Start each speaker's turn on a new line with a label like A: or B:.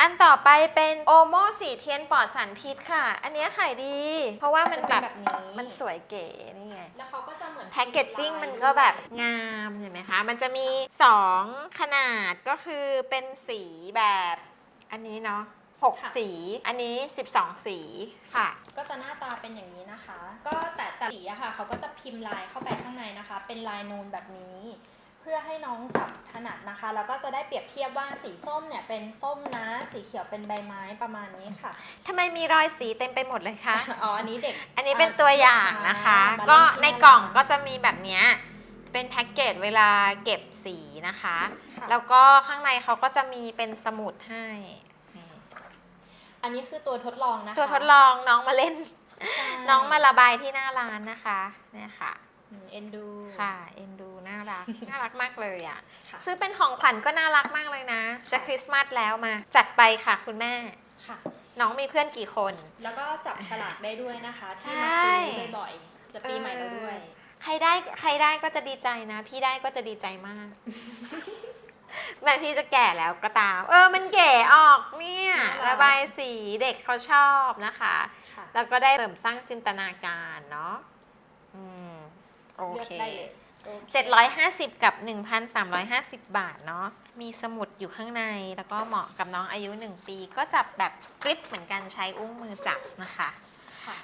A: อันต่อไปเป็นโอโมสีเทียนปลอดสารพิษค่ะ อันเนี้ยขายดี เพราะว่ามันแบบ
B: จะเป็นแบบนี้
A: มันสวยเก๋นี่ไง
B: แล้วเขาก็จะเหมือน
A: แพ็กเกจจิ้งมันก็แบบงามเห็นไหมคะ มันจะมี 2 ขนาดก็คือเป็นสีแบบอันนี้เนาะ6สี อันนี้ 12 สีค่ะ
B: ก็จะหน้าตาเป็นอย่างนี้นะคะ ก็แต่แต่สีอะค่ะเขาก็จะพิมพ์ลายเข้าไปข้างในนะคะ เป็นลายนูนแบบนี้ เพื่อให้น้องจับถนัดนะคะ แล้วก็จะได้เปรียบเทียบว่าสีส้มเนี่ยเป็นส้มนะ สีเขียวเป็นใบไม้ประมาณนี้ค่ะ
A: ทำไมมีรอยสีเต็มไปหมดเลยคะ
B: อ๋ออันนี้เด็ก
A: อันนี้เป็นตัวอย่างนะคะ
B: มาเล่น
A: ก็
B: ที่
A: ใน
B: ร้าน
A: กล่องก็จะมีแบบเนี้ยเป็นแพ็กเกจเวลาเก็บสีนะคะ
B: ค่ะ
A: แล้วก็ข้างในเขาก็จะมีเป็นสมุดให้นี่
B: อันนี้คือตัวทดลองนะคะ
A: ตัวทดลองน้องมาเล่น
B: ใช่
A: น้องมาระบายที่หน้าร้านนะคะเนี่ยค่ะ
B: อืมเอ็นดู
A: ค่ะ เอ็นดูน่า รัก น่ารักมากเลยอะ
B: ค่ะ
A: ซื้อเป็นของขวัญก็น่ารักมากเลยนะ จะคริสต์มาสแล้วมา จัดไปค่ะคุณแม่
B: ค่ะ
A: น้องมีเพื่อนกี่คน
B: แล้วก็จับฉลากได้ด้วยนะคะ ที่
A: ใช่
B: มาซื้อบ่อยๆ จะปีใหม่แล้วด้วย
A: ใครได้ใครได้ก็จะดีใจนะ พี่ได้ก็จะดีใจมาก แม้พี่จะแก่แล้วก็ตาม เออ มันเก๋ออกเนี่ย
B: น่ารัก
A: ระบายสีเด็กเขาชอบนะคะ
B: ค่ะ
A: แล้วก็ได้เสริมสร้างจินตนาการเนาะอืมโอ
B: เลือก
A: เค
B: ได้เลยโอเค
A: 750 กับ 1,350 บาทเนาะ มีสมุดอยู่ข้างใน แล้วก็เหมาะกับน้องอายุ 1 ปี ก็จับแบบกริปเหมือนกันใช้อุ้งมือจับนะคะ
B: ค่ะ